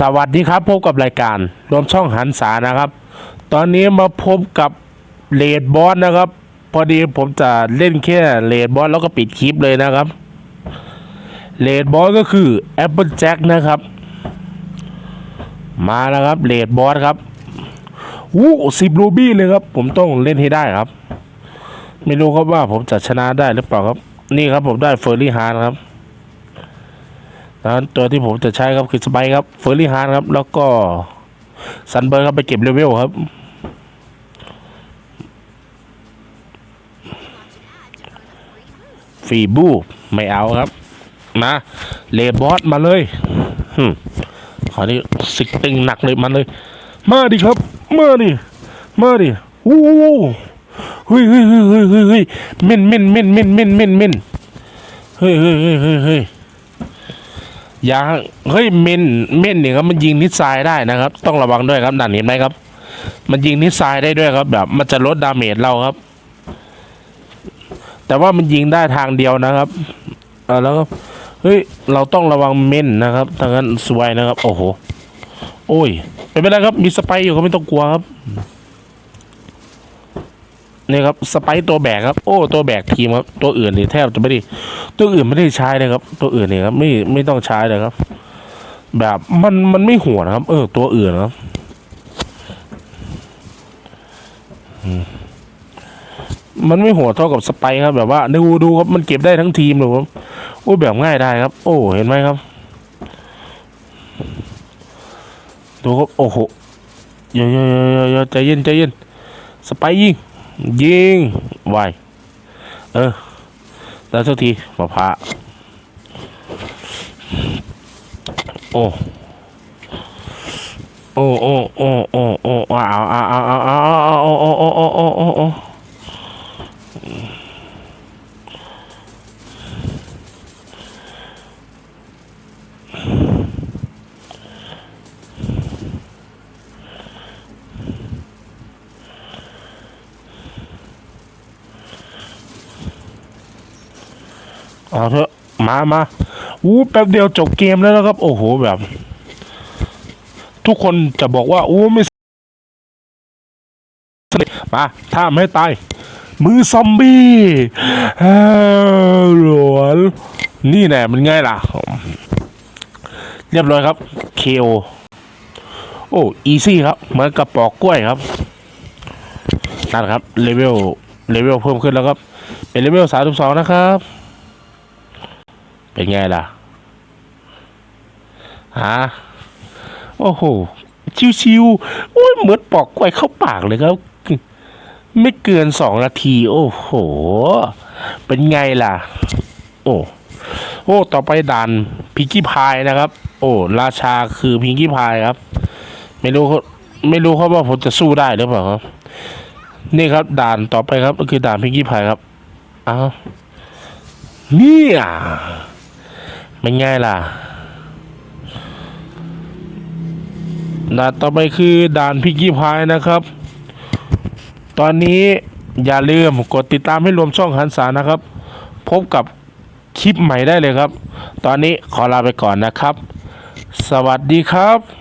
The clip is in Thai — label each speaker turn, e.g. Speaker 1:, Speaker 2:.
Speaker 1: สวัสดีครับพบกับรายการรวมช่องหันษานะครับ ตอนนี้มาพบกับเลดบอสนะครับ พอดีผมจะเล่นแค่เลดบอสแล้วก็ปิดคลิปเลยนะครับเลดบอสก็คือ Apple Jack นะครับ มาแล้วครับเลดบอสครับวู้สิบรูบี้เลยครับ ผมต้องเล่นให้ได้ครับ ไม่รู้ครับว่าผมจะชนะได้หรือเปล่าครับ นี่ครับผมได้เฟอร์รี่ฮาร์ครับ แล้วตัวที่ผมจะใช้ครับคือสไปครับเฟอร์รี่ฮาร์ดครับ แล้วก็ซันเบิร์ครับไปเก็บเลเวลครับฟีบูไม่เอาครับมาเลบอสมาเลยหึขอนี้สิกตึงหนักเลยมันเลย มาดิครับ มาดิ มาดิโอ้โหเฮ้ยเฮ้ยเฮ้ยเฮ้ยเฮ้ยเม่นเม่นเม่นเม่นเม่นเม่นเม่นเฮ้ยเฮ้ยเฮ้ยเฮ้ย ยยางเฮ้ยเมนเมนเนี่ยครับมันยิงนิดทรายได้นะครับ ต้องระวังด้วยครับด่านเห็นไหมครับ มันยิงนิดทรายได้ด้วยครับ แบบ มันจะลดดาเมจเราครับ แต่ว่ามันยิงได้ทางเดียวนะครับเออแล้วก็เฮ้ยเราต้องระวังเมนนะครับถ้างั้นสวยนะครับ โอ้โหโอ้ยไม่เป็นไรครับมีสไปอยู่ก็ไม่ต้องกลัวครับ นี่ครับสไปตัวแบกครับโอ้ตัวแบกทีมครับตัวอื่นนี่แทบจะไม่ได้ตัวอื่นไม่ได้ใช้เลยครับ ตัวอื่นเนี่ยครับไม่ไม่ต้องใช้เลยครับ แบบมันมันไม่หัวนะครับ เออ ตัวอื่นนะครับมันไม่หัวเท่ากับสไปครับ แบบว่าดูดูครับมันเก็บได้ทั้งทีมเลยครับโอ้แบบง่ายได้ครับ โอ้เห็นไหมครับดูครับโอ้โหเยอะเยอะเยอะเยอะใจเย็นใจเย็นสไปยิง ยิงไวเออแล้วสักทีมาพระโอ้โอ้โอ้โอ้โอ้โอ้อ้าวอ้าวอ้าวอ้าวอ้าวอ้าวอ้โอ้โอ้โอ้โอ้โอ้ เอาเถอะมามาอู้แป๊บเดียวจบเกมแล้วนะครับ โอ้โหแบบ ทุกคนจะบอกว่าอู้ไม่สิมาถ้าไมให้ตาย มือซอมบี้เอ้หลวนนี่แน่มันง่ายล่ะ เรียบร้อยครับ เคโอโอ้อีซี่ครับ เหมือนกับปอกกล้วยครับนั่นครับเลเวลเลเวลเพิ่มขึ้นแล้วครับ เป็นเลเวลสามสิบสองนะครับ เป็นไงล่ะฮะโอ้โห ชิวๆโอ้ยเหมือนปอกกล้วยเข้าปากเลยครับ ไม่เกินสองนาที โอ้โห เป็นไงล่ะ โอ้โอ้ ต่อไปด่านพิงกี้พายนะครับ โอ้ ราชาคือพิงกี้พายครับ ไม่รู้เขาไม่รู้เขาว่าผมจะสู้ได้หรือเปล่าครับ นี่ครับ ด่านต่อไปครับก็คือด่านพิงกี้พายครับอ้าวเนี่ย เป็นไงล่ะด่านต่อไปคือด่านพิกกี้พายนะครับ ตอนนี้อย่าลืมกดติดตามให้รวมช่องหันสานะครับ พบกับคลิปใหม่ได้เลยครับ ตอนนี้ขอลาไปก่อนนะครับ สวัสดีครับ